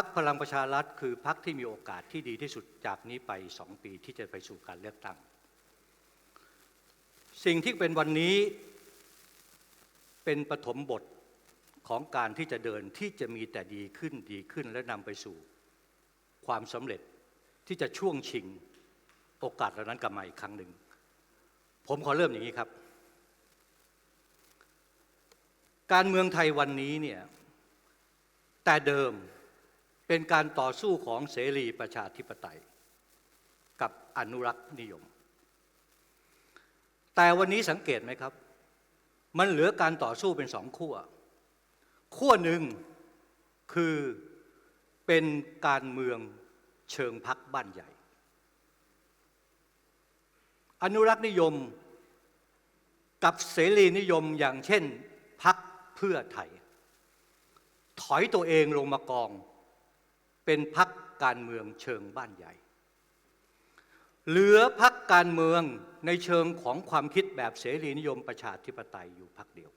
พักพลังประชารัฐคือพักที่มีโอกาสที่ดีที่สุดจากนี้ไปสองปีที่จะไปสู่การเลือกตั้ง สิ่งที่เป็นวันนี้เป็นปฐมบทของการที่จะเดินที่จะมีแต่ดีขึ้นดีขึ้นและนำไปสู่ ความสำเร็จที่จะช่วงชิงโอกาสเหล่านั้นกลับมาอีกครั้งหนึ่ง ผมขอเริ่มอย่างนี้ครับ การเมืองไทยวันนี้เนี่ยแต่เดิม เป็นการต่อสู้ของเสรีประชาธิปไตย กับอนุรักษ์นิยม แต่วันนี้สังเกตไหมครับ มันเหลือการต่อสู้เป็นสองขั้ว ขั้วหนึ่งคือเป็นการเมืองเชิงพักบ้านใหญ่ อนุรักษ์นิยมกับเสรีนิยมอย่างเช่นพักเพื่อไทย ถอยตัวเองลงมากอง เป็นพักการเมืองเชิงบ้านใหญ่ เหลือพักการเมืองในเชิงของความคิดแบบเสรีนิยมประชาธิปไตยอยู่พักเดียว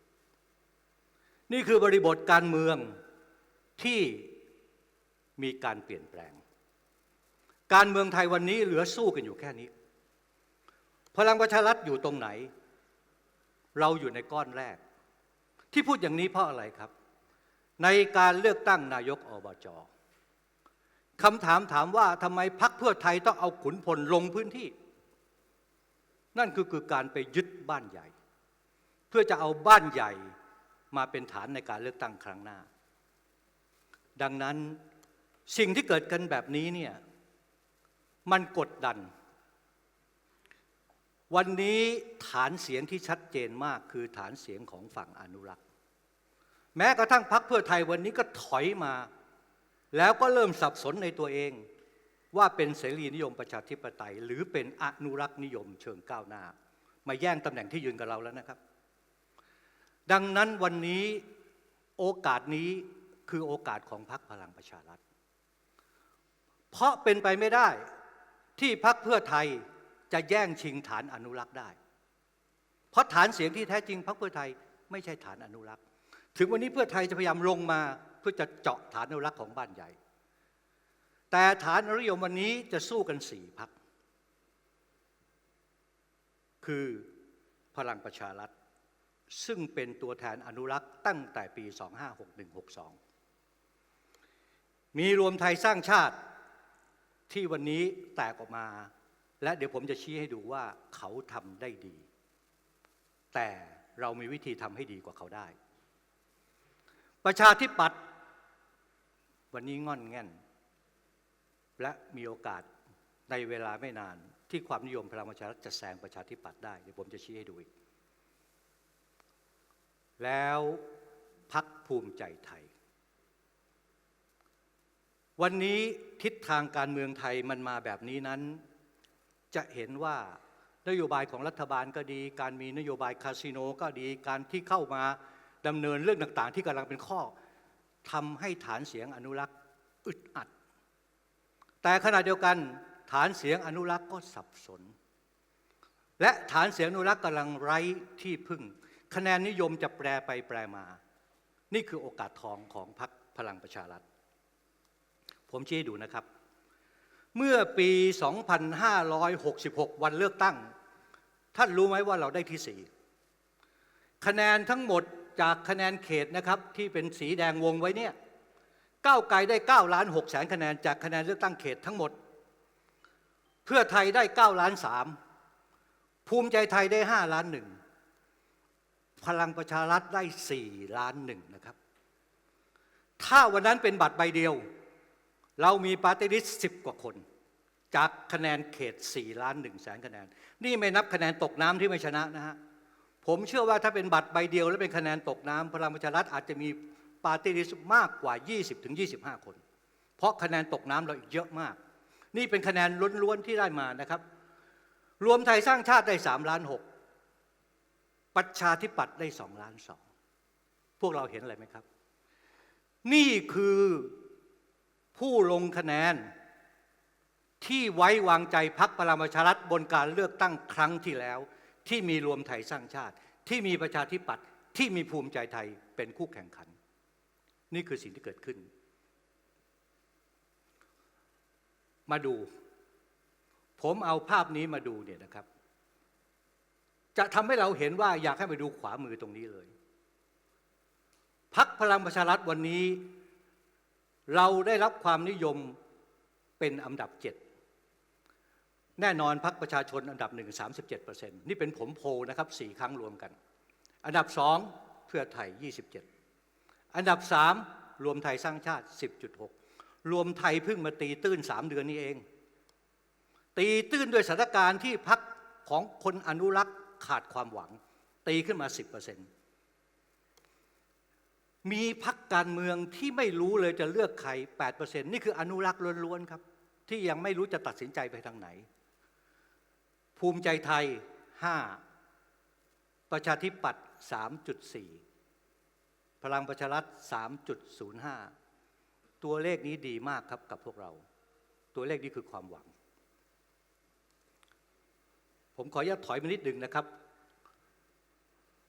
นี่คือบริบทการเมืองที่มีการเปลี่ยนแปลง การเมืองไทยวันนี้เหลือสู้กันอยู่แค่นี้ พลังประชารัฐอยู่ตรงไหน เราอยู่ในก้อนแรก ที่พูดอย่างนี้เพราะอะไรครับ ในการเลือกตั้งนายกอบจ คำถามถามว่าทำไมพักเพื่อไทยต้องเอาขุนพลลงพื้นที่ นั่นคือคือการไปยึดบ้านใหญ่ เพื่อจะเอาบ้านใหญ่มาเป็นฐานในการเลือกตั้งครั้งหน้า ดังนั้นสิ่งที่เกิดกันแบบนี้เนี่ยมันกดดัน วันนี้ฐานเสียงที่ชัดเจนมากคือฐานเสียงของฝั่งอนุรักษ์ แม้กระทั่งพรรคเพื่อไทยวันนี้ก็ถอยมา แล้วก็เริ่มสับสนในตัวเอง ว่าเป็นเสรีนิยมประชาธิปไตย หรือเป็นอนุรักษ์นิยมเชิงก้าวหน้า มาแย่งตำแหน่งที่ยืนกับเราแล้วนะครับ ดังนั้นวันนี้โอกาสนี้คือโอกาสของพรรคพลังประชารัฐ เพราะเป็นไปไม่ได้ที่พรรคเพื่อไทยจะแย่งชิงฐานอนุรักษ์ได้ เพราะฐานเสียงที่แท้จริงพรรคเพื่อไทยไม่ใช่ฐานอนุรักษ์ ถึงวันนี้เพื่อไทยจะพยายามลงมา เพื่อจะเจาะฐานอนุรักษ์ของบ้านใหญ่ แต่ฐานอนุยมวันนี้จะสู้กันสี่พัก คือพลังประชารัฐ ซึ่งเป็นตัวแทนอนุรักษ์ตั้งแต่ปี 2561-62 มีรวมไทยสร้างชาติที่วันนี้แตกออกมา และเดี๋ยวผมจะชี้ให้ดูว่าเขาทำได้ดี แต่เรามีวิธีทำให้ดีกว่าเขาได้ ประชาธิปัตย์ วันนี้ง่อนแง่น และมีโอกาสในเวลาไม่นาน ที่ความนิยมพลังประชารัฐจะแซงประชาธิปัตย์ได้เดี๋ยวผมจะชี้ให้ดูอีก แล้วพักภูมิใจไทย วันนี้ทิศทางการเมืองไทยมันมาแบบนี้นั้น จะเห็นว่านโยบายของรัฐบาลก็ดี การมีนโยบายคาสิโนก็ดีการที่เข้ามาดำเนินเรื่องต่างๆ ที่กำลังเป็นข้อ ทำให้ฐานเสียงอนุรักษ์อึดอัด แต่ขณะเดียวกันฐานเสียงอนุรักษ์ก็สับสน และฐานเสียงอนุรักษ์กำลังไร้ที่พึ่ง คะแนนนิยมจะแปรไปแปรมา นี่คือโอกาสทองของพรรคพลังประชารัฐ ผมชี้ดูนะครับ เมื่อปี 2566 วันเลือกตั้ง ท่านรู้ไหมว่าเราได้ที่สี่คะแนนทั้งหมด จากคะแนนเขตนะครับที่เป็นสีแดงวงไว้เนี่ยก้าวไกลได้9ล้าน6แสนคะแนนจากคะแนนเลือกตั้งเขตทั้งหมด เพื่อไทยได้9ล้าน3ภูมิใจไทยได้5ล้านหนึ่งพลังประชารัฐได้4ล้านหนึ่งนะครับ ถ้าวันนั้นเป็นบัตรใบเดียว เรามีปาร์ตี้ลิสต์สิบกว่าคน จากคะแนนเขต4ล้าน1แสนคะแนน นี่ไม่นับคะแนนตกน้ำที่ไม่ชนะนะฮะ ผมเชื่อว่าถ้าเป็นบัตรใบเดียว และเป็นคะแนนตกน้ำพลังประชารัฐอาจจะมีปาร์ตี้ลิสต์มากกว่า 20ถึง25คน เพราะคะแนนตกน้ำเราอีกเยอะมาก นี่เป็นคะแนนล้วนๆที่ได้มานะครับ รวมไทยสร้างชาติได้3ล้าน6ประชาธิปัตย์ได้2ล้าน2พวกเราเห็นอะไรไหมครับ นี่คือผู้ลงคะแนนที่ไว้วางใจพักพลังประชารัฐบนการเลือกตั้งครั้งที่แล้ว ที่มีรวมไทยสร้างชาติ ที่มีประชาธิปัตย์ที่มีภูมิใจไทยเป็นคู่แข่งขัน นี่คือสิ่งที่เกิดขึ้น มาดู ผมเอาภาพนี้มาดูเนี่ยนะครับ จะทำให้เราเห็นว่าอยากให้ไปดูขวามือตรงนี้เลยพักพลังประชารัฐวันนี้ เราได้รับความนิยมเป็นอันดับเจ็ด แน่นอนพักประชาชนอันดับหนึ่งสามสิบเจ็ดเปอร์เซ็นต์นี่เป็นผมโพลนะครับสี่ครั้งรวมกัน อันดับสองเพื่อไทยยี่สิบเจ็ดอันดับสามรวมไทยสร้างชาติสิบจุดหกรวมไทยเพิ่งมาตีตื้นสามเดือนนี้เอง ตีตื้นด้วยสถานการณ์ที่พักของคนอนุรักษ์ขาดความหวัง ตีขึ้นมาสิบเปอร์เซ็นต์มีพักการเมืองที่ไม่รู้เลยจะเลือกใคร 8%นี่คืออนุรักษ์ล้วนๆครับ ที่ยังไม่รู้จะตัดสินใจไปทางไหน ภูมิใจไทย 5 ประชาธิปัตย์3.4 พลังประชารัฐ 3.05 ตัวเลขนี้ดีมากครับกับพวกเรา ตัวเลขนี้คือความหวัง ผมขออนุญาตถอยมานิดหนึ่งนะครับ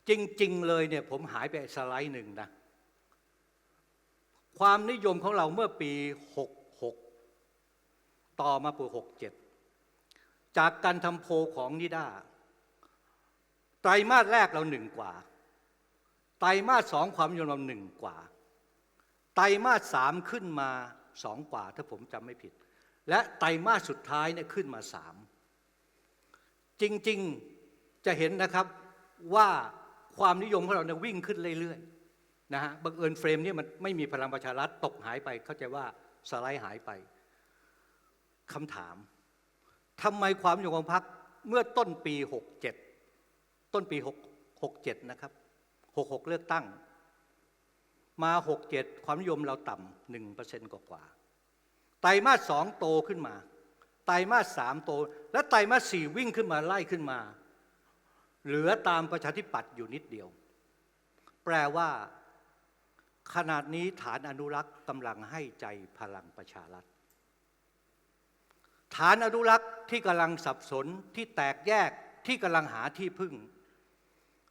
จริง ๆ เลยเนี่ยผมหายไปสไลด์หนึ่งนะ ความนิยมของเราเมื่อปี 66 ต่อมาปี67 จากการทำโพของนิด้าไตรมาสแรกเราหนึ่งกว่า ไตรมาสสองความนิยมเราหนึ่งกว่า ไตรมาสสามขึ้นมาสองกว่า ถ้าผมจำไม่ผิด และไตรมาสสุดท้ายเนี่ยขึ้นมาสามจริงๆจะเห็นนะครับว่าความนิยมของเราเนี่ยวิ่งขึ้นเรื่อยๆนะฮะบังเอิญเฟรมเนี่ยมันไม่มีพลังประชารัฐตกหายไป เข้าใจว่าสไลด์หายไปคำถาม ทำไมความนิยมของพรรคเมื่อต้นปี 67 ต้นปี 6 67 นะครับ 66 เลือกตั้ง มา 67 ความนิยมเราต่ำหนึ่งเปอร์เซ็นต์กว่าไตรมาสสองโตขึ้นมา ไตรมาสสามโต และไตรมาสสี่วิ่งขึ้นมาไล่ขึ้นมา เหลือตามประชาธิปัตย์อยู่นิดเดียว แปลว่า ขนาดนี้ฐานอนุรักษ์กำลังให้ใจพลังประชารัฐ ฐานอนุรักษ์ที่กำลังสับสนที่แตกแยกที่กำลังหาที่พึ่ง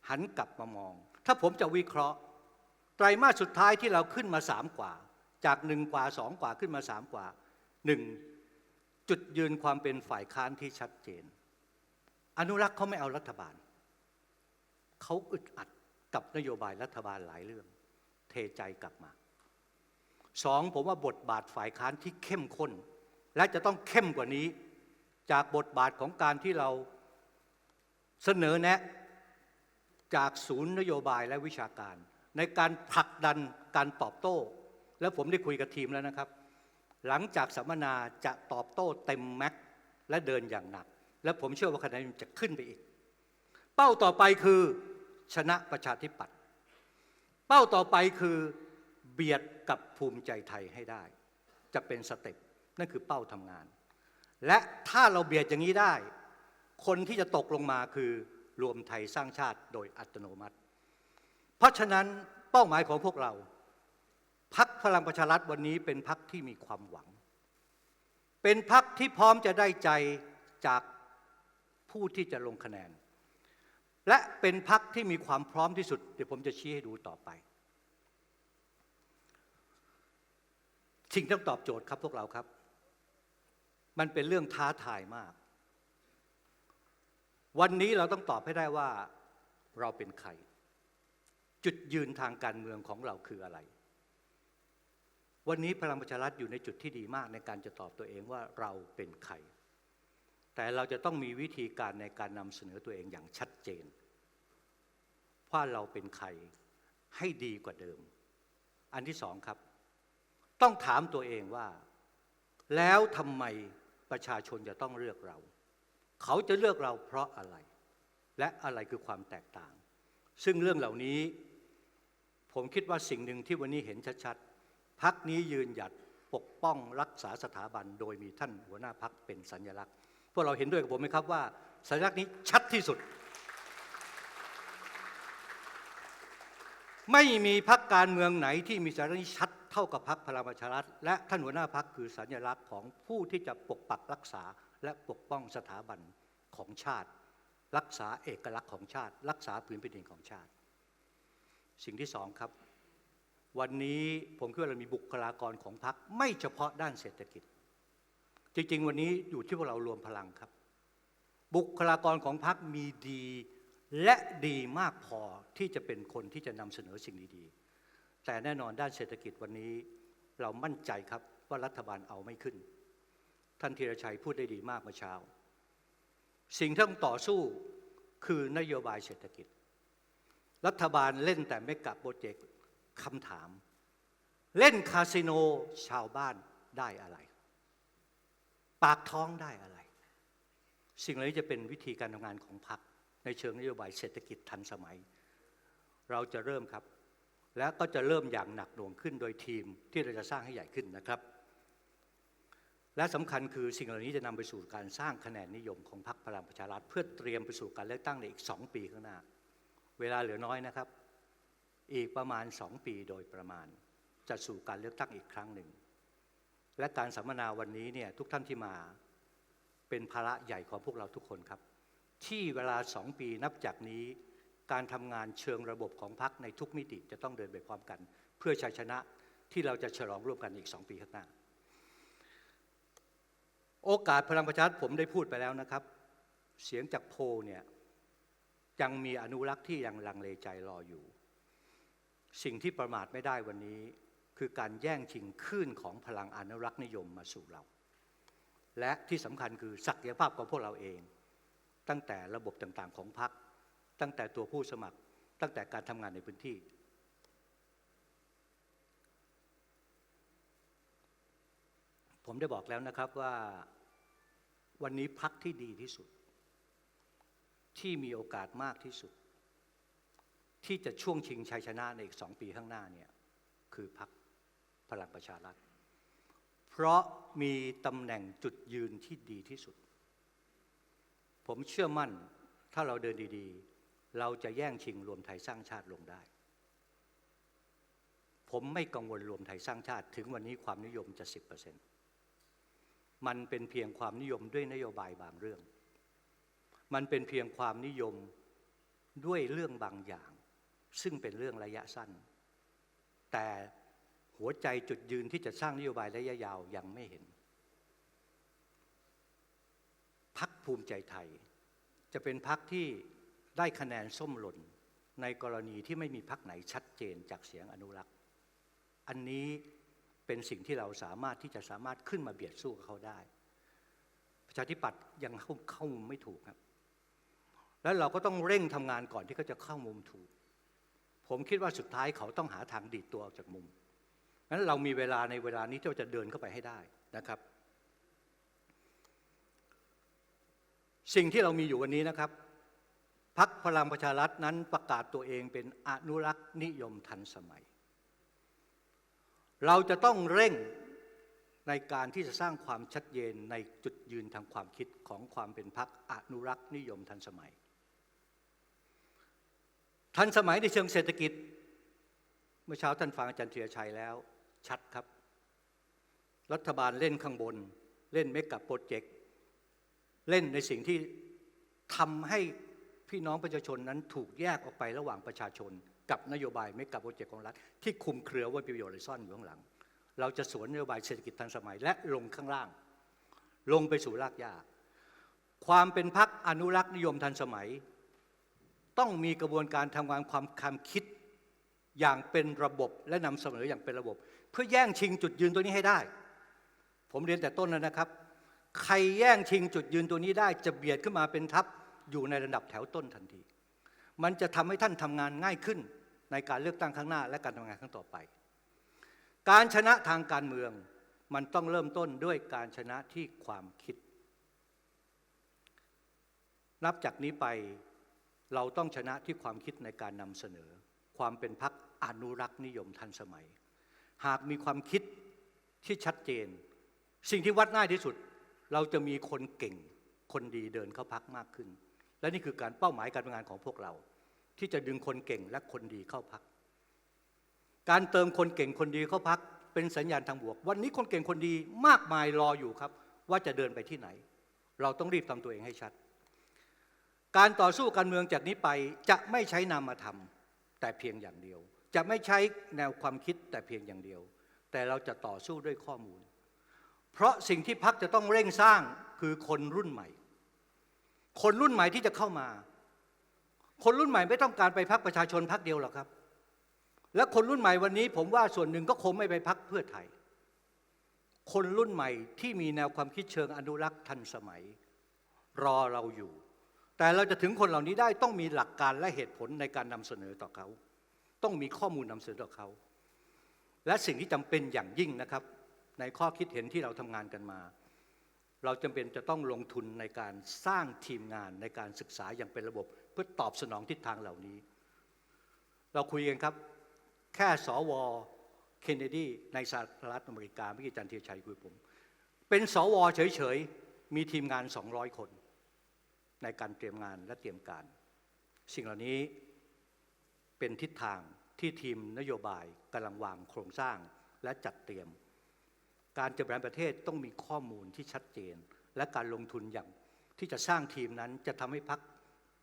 หันกลับมามอง ถ้าผมจะวิเคราะห์ ไตรมาสสุดท้ายที่เราขึ้นมาสามกว่า จากหนึ่งกว่าสองกว่าขึ้นมาสามกว่าหนึ่งจุดยืนความเป็นฝ่ายค้านที่ชัดเจน อนุรักษ์เขาไม่เอารัฐบาล เขาอึดอัดกับนโยบายรัฐบาลหลายเรื่อง เทใจกลับมาสองผมว่าบทบาทฝ่ายค้านที่เข้มข้น และจะต้องเข้มกว่านี้ จากบทบาทของการที่เราเสนอแนะจากศูนย์นโยบายและวิชาการ ในการผลักดันการตอบโต้ แล้วผมได้คุยกับทีมแล้วนะครับ หลังจากสัมมนาจะตอบโต้เต็มแม็กซ์และเดินอย่างหนัก และผมเชื่อว่าคะแนนจะขึ้นไปอีก เป้าต่อไปคือชนะประชาธิปัตย์เป้าต่อไปคือเบียดกับภูมิใจไทยให้ได้ จะเป็นสเต็ป นั่นคือเป้าทำงาน และถ้าเราเบียดอย่างนี้ได้ คนที่จะตกลงมาคือรวมไทยสร้างชาติโดยอัตโนมัติ เพราะฉะนั้นเป้าหมายของพวกเราพักพลังประชารัฐวันนี้เป็นพักที่มีความหวัง เป็นพักที่พร้อมจะได้ใจจากผู้ที่จะลงคะแนน และเป็นพักที่มีความพร้อมที่สุด เดี๋ยวผมจะชี้ให้ดูต่อไปสิ่งที่ต้องตอบโจทย์ครับพวกเราครับ มันเป็นเรื่องท้าทายมาก วันนี้เราต้องตอบให้ได้ว่าเราเป็นใคร จุดยืนทางการเมืองของเราคืออะไร วันนี้พลังประชารัฐอยู่ในจุดที่ดีมากในการจะตอบตัวเองว่าเราเป็นใคร แต่เราจะต้องมีวิธีการในการนำเสนอตัวเองอย่างชัดเจนว่าเราเป็นใครให้ดีกว่าเดิม อันที่สองครับ ต้องถามตัวเองว่า แล้วทำไม ประชาชนจะต้องเลือกเรา เขาจะเลือกเราเพราะอะไร และอะไรคือความแตกต่าง ซึ่งเรื่องเหล่านี้ ผมคิดว่าสิ่งหนึ่งที่วันนี้เห็นชัดๆพักนี้ยืนหยัดปกป้องรักษาสถาบัน โดยมีท่านหัวหน้าพักเป็นสัญลักษณ์ พวกเราเห็นด้วยกับผมไหมครับว่า สัญลักษณ์นี้ชัดที่สุด ไม่มีพักการเมืองไหนที่มีสัญลักษณ์นี้ชัด เท่ากับพักพลังประชารัฐ และท่านหัวหน้าพักคือสัญลักษณ์ของผู้ที่จะปกปักรักษาและปกป้องสถาบันของชาติ รักษาเอกลักษณ์ของชาติ รักษาพื้นแผ่นดินของชาติ สิ่งที่สองครับ วันนี้ผมคิดว่าเรามีบุคลากรของพรรคไม่เฉพาะด้านเศรษฐกิจ จริง ๆ วันนี้อยู่ที่พวกเรารวมพลังครับ บุคลากรของพรรคมีดีและดีมากพอที่จะเป็นคนที่จะนำเสนอสิ่งดีๆ แต่แน่นอนด้านเศรษฐกิจวันนี้ เรามั่นใจครับว่ารัฐบาลเอาไม่ขึ้น ท่านธีรชัยพูดได้ดีมากเมื่อเช้า สิ่งที่ต้องต่อสู้คือนโยบายเศรษฐกิจ รัฐบาลเล่นแต่ไม่กับโปรเจกต์คำถาม เล่นคาสิโนชาวบ้านได้อะไร ปากท้องได้อะไร สิ่งเหล่านี้จะเป็นวิธีการทำงานของพรรคในเชิงนโยบายเศรษฐกิจทันสมัย เราจะเริ่มครับ และก็จะเริ่มอย่างหนักหน่วงขึ้นโดยทีมที่เราจะสร้างให้ใหญ่ขึ้นนะครับ และสำคัญคือสิ่งเหล่านี้จะนำไปสู่การสร้างคะแนนนิยมของพรรคพลังประชารัฐ เพื่อเตรียมไปสู่การเลือกตั้งในอีกสองปีข้างหน้า เวลาเหลือน้อยนะครับ อีกประมาณสองปีโดยประมาณ จะสู่การเลือกตั้งอีกครั้งหนึ่ง และการสัมมนาวันนี้เนี่ยทุกท่านที่มาเป็นภาระใหญ่ของพวกเราทุกคนครับ ที่เวลาสองปีนับจากนี้ การทำงานเชิงระบบของพรรคในทุกมิติจะต้องเดินไปพร้อมกัน เพื่อชัยชนะที่เราจะฉลองร่วมกันอีกสองปีข้างหน้า โอกาสพลังประชารัฐผมได้พูดไปแล้วนะครับ เสียงจากโพลเนี่ยยังมีอนุรักษ์ที่ยังลังเลใจรออยู่ สิ่งที่ประมาทไม่ได้วันนี้คือการแย่งชิงคลื่นของพลังอนุรักษ์นิยมมาสู่เรา และที่สำคัญคือศักยภาพของพวกเราเอง ตั้งแต่ระบบต่างๆของพรรค ตั้งแต่ตัวผู้สมัคร ตั้งแต่การทำงานในพื้นที่ ผมได้บอกแล้วนะครับว่าวันนี้พักที่ดีที่สุด ที่มีโอกาสมากที่สุด ที่จะช่วงชิงชัยชนะในอีกสองปีข้างหน้าเนี่ยคือพักพลังประชารัฐ เพราะมีตำแหน่งจุดยืนที่ดีที่สุด ผมเชื่อมั่นถ้าเราเดินดีๆ เราจะแย่งชิงรวมไทยสร้างชาติลงได้ ผมไม่กังวลรวมไทยสร้างชาติ ถึงวันนี้ความนิยมจะ 10%มันเป็นเพียงความนิยมด้วยนโยบายบางเรื่อง มันเป็นเพียงความนิยมด้วยเรื่องบางอย่าง ซึ่งเป็นเรื่องระยะสั้น แต่หัวใจจุดยืนที่จะสร้างนโยบายระยะยาวยังไม่เห็นพักภูมิใจไทย จะเป็นพักที่ ได้คะแนนส้มหล่นในกรณีที่ไม่มีพักไหนชัดเจนจากเสียงอนุรักษ์ อันนี้เป็นสิ่งที่เราสามารถที่จะสามารถขึ้นมาเบียดสู้กับเขาได้ ประชาธิปัตย์ยังเข้าเข้ามุมไม่ถูกครับ แล้วเราก็ต้องเร่งทำงานก่อนที่เขาจะเข้ามุมถูก ผมคิดว่าสุดท้ายเขาต้องหาทางดีดตัวออกจากมุมงั้นเรามีเวลาในเวลานี้ที่เราจะเดินเข้าไปให้ได้นะครับ สิ่งที่เรามีอยู่วันนี้นะครับ พักพลังประชารัฐนั้นประกาศตัวเองเป็นอนุรักษ์นิยมทันสมัย เราจะต้องเร่งในการที่จะสร้างความชัดเจนในจุดยืนทางความคิดของความเป็นพักอนุรักษ์นิยมทันสมัย ทันสมัยในเชิงเศรษฐกิจ เมื่อเช้าท่านฟังอาจารย์เทียชัยแล้วชัดครับ รัฐบาลเล่นข้างบน เล่นเมกับโปรเจกต์เล่นในสิ่งที่ทำให้ พี่น้องประชาชนนั้นถูกแยกออกไประหว่างประชาชน กับนโยบายเมกับโปรเจกต์ของรัฐ ที่คุมเครือว่าประโยชน์เลยซ่อนอยู่ข้างหลัง เราจะสวนนโยบายเศรษฐกิจทันสมัยและลงข้างล่าง ลงไปสู่รากหญ้าความเป็นพักอนุรักษ์นิยมทันสมัย ต้องมีกระบวนการทำงานความคำคิดอย่างเป็นระบบและนำเสนออย่างเป็นระบบ เพื่อแย่งชิงจุดยืนตัวนี้ให้ได้ ผมเรียนแต่ต้นแล้วนะครับ ใครแย่งชิงจุดยืนตัวนี้ได้จะเบียดขึ้นมาเป็นทัพ อยู่ในระดับแถวต้นทันที มันจะทำให้ท่านทำงานง่ายขึ้นในการเลือกตั้งครั้งหน้า และการทำงานครั้งต่อไป การชนะทางการเมืองมันต้องเริ่มต้นด้วยการชนะที่ความคิด นับจากนี้ไปเราต้องชนะที่ความคิดในการนำเสนอ ความเป็นพักอนุรักษ์นิยมทันสมัย หากมีความคิดที่ชัดเจน สิ่งที่วัดง่ายที่สุด เราจะมีคนเก่ง คนดีเดินเข้าพักมากขึ้น และนี่คือการเป้าหมายการทำงานของพวกเรา ที่จะดึงคนเก่งและคนดีเข้าพัก การเติมคนเก่งคนดีเข้าพัก เป็นสัญญาณทางบวก วันนี้คนเก่งคนดีมากมายรออยู่ครับ ว่าจะเดินไปที่ไหน เราต้องรีบทำตัวเองให้ชัด การต่อสู้การเมืองจากนี้ไปจะไม่ใช้นามธรรมแต่เพียงอย่างเดียว จะไม่ใช้แนวความคิดแต่เพียงอย่างเดียว แต่เราจะต่อสู้ด้วยข้อมูล เพราะสิ่งที่พักจะต้องเร่งสร้างคือคนรุ่นใหม่ คนรุ่นใหม่ที่จะเข้ามา คนรุ่นใหม่ไม่ต้องการไปพักประชาชนพักเดียวหรอกครับ และคนรุ่นใหม่วันนี้ ผมว่าส่วนหนึ่งก็คงไม่ไปพักเพื่อไทย คนรุ่นใหม่ที่มีแนวความคิดเชิงอนุรักษ์ทันสมัย รอเราอยู่ แต่เราจะถึงคนเหล่านี้ได้ต้องมีหลักการและเหตุผลในการนำเสนอต่อเขา ต้องมีข้อมูลนำเสนอต่อเขา และสิ่งที่จำเป็นอย่างยิ่งนะครับ ในข้อคิดเห็นที่เราทำงานกันมา เราจำเป็นจะต้องลงทุนในการสร้างทีมงานในการศึกษาอย่างเป็นระบบ เพื่อตอบสนองทิศทางเหล่านี้ เราคุยกันครับ แค่สวเคนเนดีในสหรัฐอเมริกาเมื่อกี้จันเทียชัยคุยผม เป็นสวเฉยๆ มีทีมงาน 200 คน ในการเตรียมงานและเตรียมการ สิ่งเหล่านี้เป็นทิศทางที่ทีมนโยบายกำลังวางโครงสร้างและจัดเตรียม การจะบริหารประเทศต้องมีข้อมูลที่ชัดเจน และการลงทุนอย่างที่จะสร้างทีมนั้นจะทำให้พัก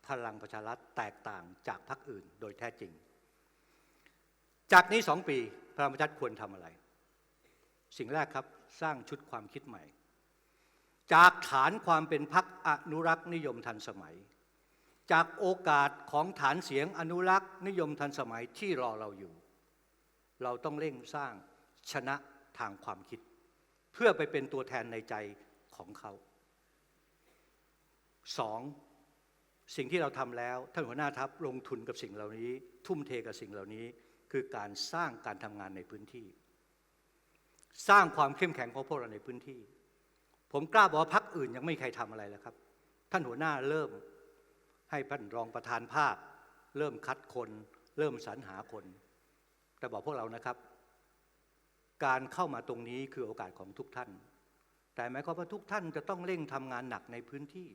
พลังประชารัฐแตกต่างจากพรรคอื่นโดยแท้จริง จากนี้สองปีพลังประชารัฐควรทำอะไร สิ่งแรกครับสร้างชุดความคิดใหม่ จากฐานความเป็นพรรคอนุรักษ์นิยมทันสมัย จากโอกาสของฐานเสียงอนุรักษ์นิยมทันสมัยที่รอเราอยู่ เราต้องเร่งสร้างชนะทางความคิด เพื่อไปเป็นตัวแทนในใจของเขาสองสิ่งที่เราทำแล้วท่านหัวหน้าทัพลงทุนกับสิ่งเหล่านี้ ทุ่มเทกับสิ่งเหล่านี้ คือการสร้างการทำงานในพื้นที่ สร้างความเข้มแข็งของพวกเราในพื้นที่ ผมกล้าบอกว่าพักอื่นยังไม่มีใครทำอะไรแล้วครับ ท่านหัวหน้าเริ่มให้ท่านรองประธานภาค เริ่มคัดคน เริ่มสรรหาคน แต่บอกพวกเรานะครับ การเข้ามาตรงนี้คือโอกาสของทุกท่าน แต่หมายความว่าทุกท่านจะต้องเร่งทำงานหนักในพื้นที่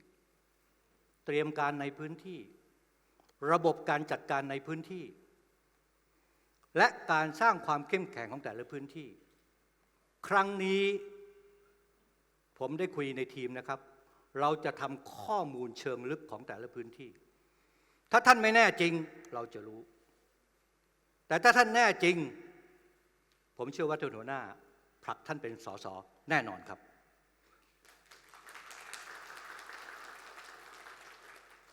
เตรียมการในพื้นที่ ระบบการจัดการในพื้นที่ และการสร้างความเข้มแข็งของแต่ละพื้นที่ ครั้งนี้ผมได้คุยในทีมนะครับ เราจะทำข้อมูลเชิงลึกของแต่ละพื้นที่ ถ้าท่านไม่แน่จริงเราจะรู้ แต่ถ้าท่านแน่จริง ผมเชื่อว่าท่านหัวหน้าผลักท่านเป็นสสแน่นอนครับ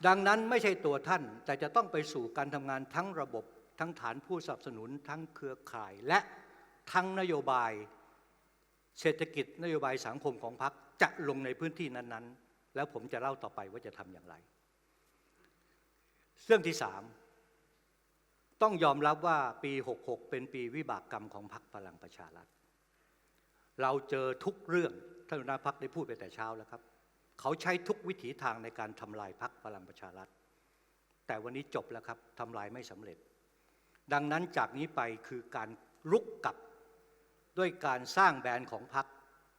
ดังนั้นไม่ใช่ตัวท่าน แต่จะต้องไปสู่การทำงานทั้งระบบ ทั้งฐานผู้สนับสนุน ทั้งเครือข่าย และทั้งนโยบายเศรษฐกิจนโยบายสังคมของพรรคจะลงในพื้นที่นั้น ๆ แล้วผมจะเล่าต่อไปว่าจะทำอย่างไร เรื่องที่สาม ต้องยอมรับว่าปี 66 เป็นปีวิบากกรรมของพรรคพลังประชารัฐ เราเจอทุกเรื่องท่านหัวหน้าพักได้พูดไปแต่เช้าแล้วครับ เขาใช้ทุกวิถีทางในการทำลายพรรคพลังประชารัฐ แต่วันนี้จบแล้วครับทำลายไม่สำเร็จ ดังนั้นจากนี้ไปคือการลุกกลับด้วยการสร้างแบรนด์ของพรรค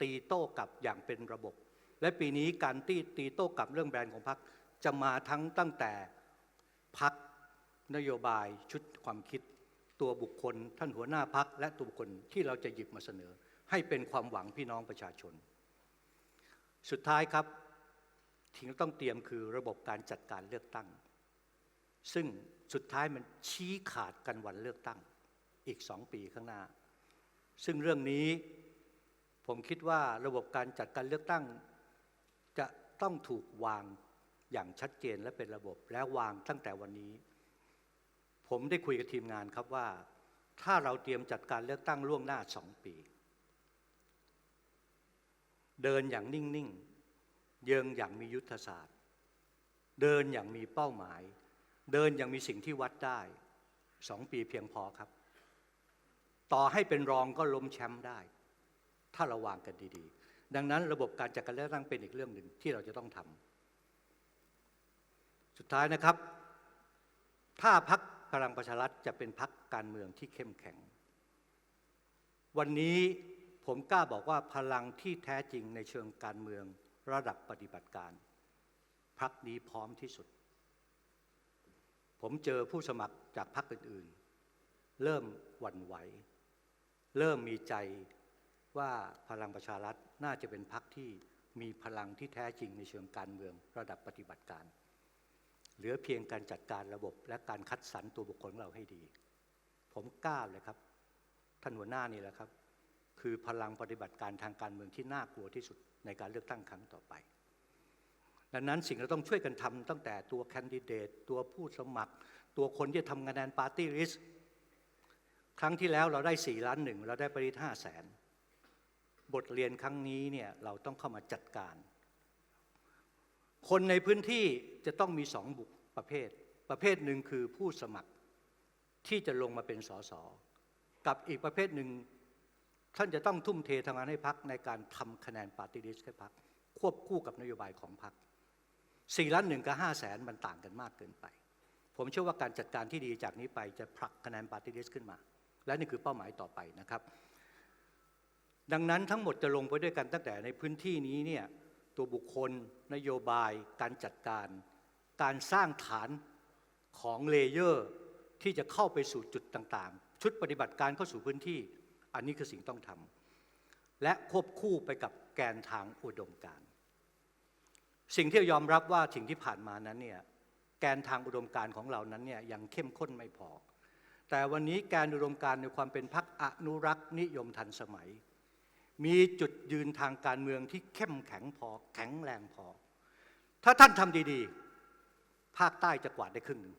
ตีโต้กลับอย่างเป็นระบบ และปีนี้การตีตีโต้กลับเรื่องแบรนด์ของพรรคจะมาทั้งตั้งแต่พรรค นโยบายชุดความคิดตัวบุคคล ท่านหัวหน้าพักและตัวบุคคลที่เราจะหยิบมาเสนอ ให้เป็นความหวังพี่น้องประชาชน สุดท้ายครับที่เราต้องเตรียมคือระบบการจัดการเลือกตั้ง ซึ่งสุดท้ายมันชี้ขาดกันวันเลือกตั้งอีกสองปีข้างหน้า ซึ่งเรื่องนี้ผมคิดว่าระบบการจัดการเลือกตั้ง จะต้องถูกวางอย่างชัดเจนและเป็นระบบและวางตั้งแต่วันนี้ ผมได้คุยกับทีมงานครับว่า ถ้าเราเตรียมจัดการเลือกตั้งล่วงหน้าสองปี เดินอย่างนิ่ง ๆ เยิงอย่างมียุทธศาสตร์ เดินอย่างมีเป้าหมาย เดินอย่างมีสิ่งที่วัดได้สองปีเพียงพอครับ ต่อให้เป็นรองก็ล้มแชมป์ได้ ถ้าเราวางกันดี ๆ ดังนั้นระบบการจัดการเลือกตั้งเป็นอีกเรื่องหนึ่งที่เราจะต้องทำสุดท้ายนะครับ ถ้าพัก พลังประชารัฐจะเป็นพักการเมืองที่เข้มแข็ง วันนี้ผมกล้าบอกว่าพลังที่แท้จริงในเชิงการเมืองระดับปฏิบัติการพักนี้พร้อมที่สุด ผมเจอผู้สมัครจากพรรคอื่นๆ เริ่มหวั่นไหว เริ่มมีใจว่าพลังประชารัฐน่าจะเป็นพรรคที่มีพลังที่แท้จริงในเชิงการเมืองระดับปฏิบัติการ เหลือเพียงการจัดการระบบและการคัดสรรตัวบุคคลของเราให้ดี ผมกล้าเลยครับ ท่านหัวหน้านี่แหละครับ คือพลังปฏิบัติการทางการเมืองที่น่ากลัวที่สุดในการเลือกตั้งครั้งต่อไป ดังนั้นสิ่งเราต้องช่วยกันทำตั้งแต่ตัวแคนดิเดตตัวผู้สมัคร ตัวคนที่ทำคะแนนปาร์ตี้ลิสต์ครั้งที่แล้วเราได้ 4 ล้านหนึ่งเราได้ปริห้าแสนบทเรียนครั้งนี้เนี่ยเราต้องเข้ามาจัดการ คนในพื้นที่จะต้องมีสองบุคประเภท ประเภทหนึ่งคือผู้สมัครที่จะลงมาเป็นสสกับอีกประเภทหนึ่งท่านจะต้องทุ่มเททำงานให้พักในการทำคะแนนปาร์ตี้ลิสต์ให้พักควบคู่กับนโยบายของพักสี่ล้านหนึ่งกับห้าแสนมันต่างกันมากเกินไป ผมเชื่อว่าการจัดการที่ดีจากนี้ไปจะผลักคะแนนปาร์ตี้ลิสต์ขึ้นมา และนี่คือเป้าหมายต่อไปนะครับ ดังนั้นทั้งหมดจะลงไปด้วยกันตั้งแต่ในพื้นที่นี้เนี่ย ตัวบุคคล นโยบาย การจัดการ การสร้างฐานของเลเยอร์ที่จะเข้าไปสู่จุดต่างๆ ชุดปฏิบัติการเข้าสู่พื้นที่ อันนี้คือสิ่งต้องทำและควบคู่ไปกับแกนทางอุดมการสิ่งที่ยอมรับว่าสิ่งที่ผ่านมานั้นเนี่ยแกนทางอุดมการของเรานั้นเนี่ยยังเข้มข้นไม่พอ แต่วันนี้แกนอุดมการในความเป็นพรรคอนุรักษ์นิยมทันสมัย มีจุดยืนทางการเมืองที่เข้มแข็งพอแข็งแรงพอ ถ้าท่านทำดีๆ ภาคใต้จะกวาดได้ครึ่งหนึ่ง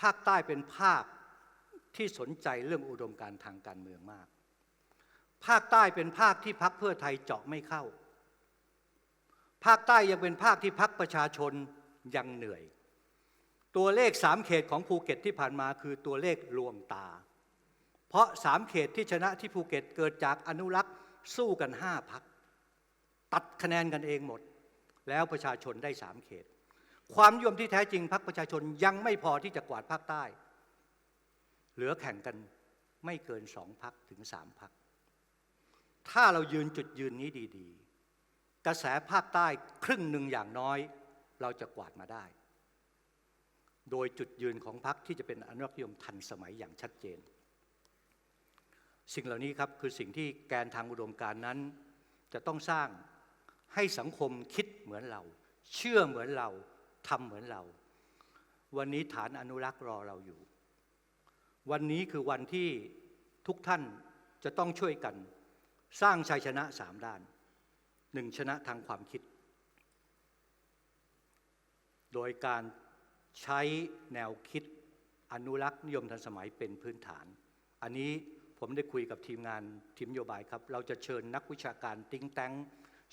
ภาคใต้เป็นภาคที่สนใจเรื่องอุดมการทางการเมืองมาก ภาคใต้เป็นภาคที่พักเพื่อไทยเจาะไม่เข้า ภาคใต้ยังเป็นภาคที่พักประชาชนยังเหนื่อย ตัวเลขสามเขตของภูเก็ตที่ผ่านมาคือตัวเลขลวงตา เพราะสามเขตที่ชนะที่ภูเก็ตเกิดจากอนุรักษ์สู้กันห้าพัก ตัดคะแนนกันเองหมด แล้วประชาชนได้สามเขต ความยมที่แท้จริงพักประชาชนยังไม่พอที่จะกวาดภาคใต้ เหลือแข่งกันไม่เกินสองพักถึงสามพัก ถ้าเรายืนจุดยืนนี้ดีๆ กระแสภาคใต้ครึ่งหนึ่งอย่างน้อย เราจะกวาดมาได้ โดยจุดยืนของพรรคที่จะเป็นอนุรักษ์นิยมทันสมัยอย่างชัดเจน สิ่งเหล่านี้ครับคือสิ่งที่แกนทางอุดมการนั้น จะต้องสร้างให้สังคมคิดเหมือนเรา เชื่อเหมือนเราทำเหมือนเรา วันนี้ฐานอนุรักษ์รอเราอยู่ วันนี้คือวันที่ทุกท่านจะต้องช่วยกัน สร้างชัยชนะสามด้านหนึ่งชนะทางความคิด โดยการใช้แนวคิดอนุรักษ์นิยมทันสมัยเป็นพื้นฐาน อันนี้ ผมได้คุยกับทีมงานทีมนโยบายครับ เราจะเชิญนักวิชาการติ้งแตง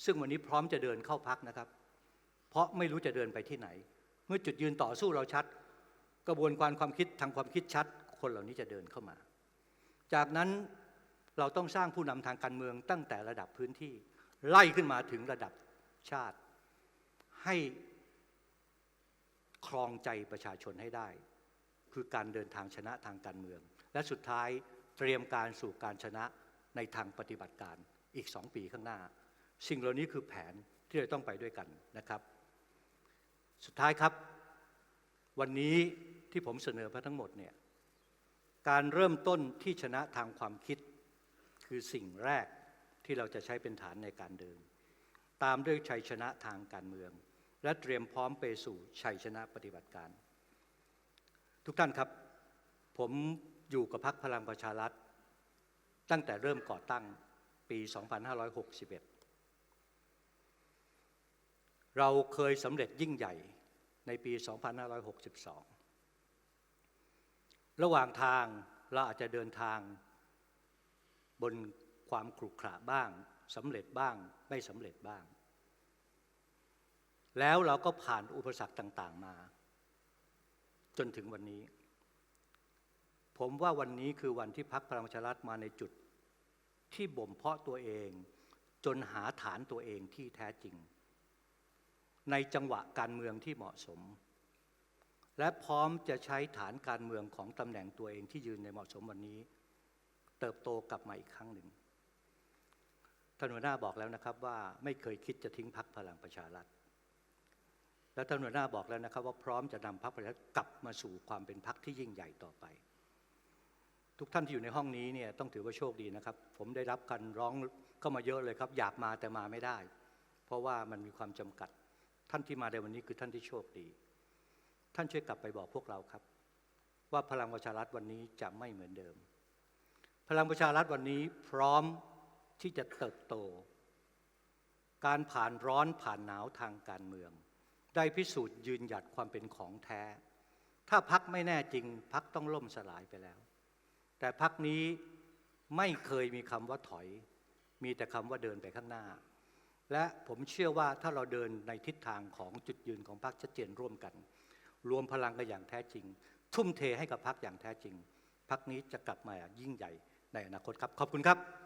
ซึ่งวันนี้พร้อมจะเดินเข้าพักนะครับ เพราะไม่รู้จะเดินไปที่ไหน เมื่อจุดยืนต่อสู้เราชัด กระบวนการความคิดทางความคิดชัด คนเหล่านี้จะเดินเข้ามา จากนั้นเราต้องสร้างผู้นำทางการเมืองตั้งแต่ระดับพื้นที่ ไล่ขึ้นมาถึงระดับชาติ ให้ครองใจประชาชนให้ได้ คือการเดินทางชนะทางการเมือง และสุดท้าย เตรียมการสู่การชนะในทางปฏิบัติการอีกสองปีข้างหน้า สิ่งเหล่านี้คือแผนที่เราต้องไปด้วยกันนะครับ สุดท้ายครับ วันนี้ที่ผมเสนอไปทั้งหมดเนี่ยการเริ่มต้นที่ชนะทางความคิด คือสิ่งแรกที่เราจะใช้เป็นฐานในการเดิน ตามด้วยชัยชนะทางการเมือง และเตรียมพร้อมไปสู่ชัยชนะปฏิบัติการ ทุกท่านครับ ผม อยู่กับพรรคพลังประชารัฐ ตั้งแต่เริ่มก่อตั้งปี 2561 เราเคยสำเร็จยิ่งใหญ่ในปี 2562 ระหว่างทางเราอาจจะเดินทางบนความขรุขระบ้างสำเร็จบ้างไม่สำเร็จบ้าง แล้วเราก็ผ่านอุปสรรคต่าง ๆ มา จนถึงวันนี้ ผมว่าวันนี้คือวันที่พักพลังประชารัฐมาในจุด ที่บ่มเพาะตัวเอง จนหาฐานตัวเองที่แท้จริง ในจังหวะการเมืองที่เหมาะสม และพร้อมจะใช้ฐานการเมืองของตำแหน่งตัวเองที่ยืนในเหมาะสมวันนี้ เติบโตกลับมาอีกครั้งหนึ่งท่านหัวหน้าบอกแล้วนะครับว่าไม่เคยคิดจะทิ้งพักพลังประชารัฐ และท่านหัวหน้าบอกแล้วนะครับว่าพร้อมจะนำพักประชารัฐกลับมาสู่ความเป็นพักที่ยิ่งใหญ่ต่อไป ทุกท่านที่อยู่ในห้องนี้เนี่ยต้องถือว่าโชคดีนะครับ ผมได้รับการร้องเข้ามาเยอะเลยครับ อยากมาแต่มาไม่ได้ เพราะว่ามันมีความจำกัด ท่านที่มาในวันนี้คือท่านที่โชคดี ท่านช่วยกลับไปบอกพวกเราครับ ว่าพลังประชารัฐวันนี้จะไม่เหมือนเดิม พลังประชารัฐวันนี้พร้อมที่จะเติบโต การผ่านร้อนผ่านหนาวทางการเมือง ได้พิสูจน์ยืนหยัดความเป็นของแท้ ถ้าพักไม่แน่จริงพักต้องล่มสลายไปแล้ว แต่พักนี้ไม่เคยมีคำว่าถอย มีแต่คำว่าเดินไปข้างหน้า และผมเชื่อว่าถ้าเราเดินในทิศทางของจุดยืนของพรรคชัดเจนร่วมกัน รวมพลังกันอย่างแท้จริง ทุ่มเทให้กับพรรคอย่างแท้จริงพรรคนี้จะกลับมายิ่งใหญ่ในอนาคตครับ ขอบคุณครับ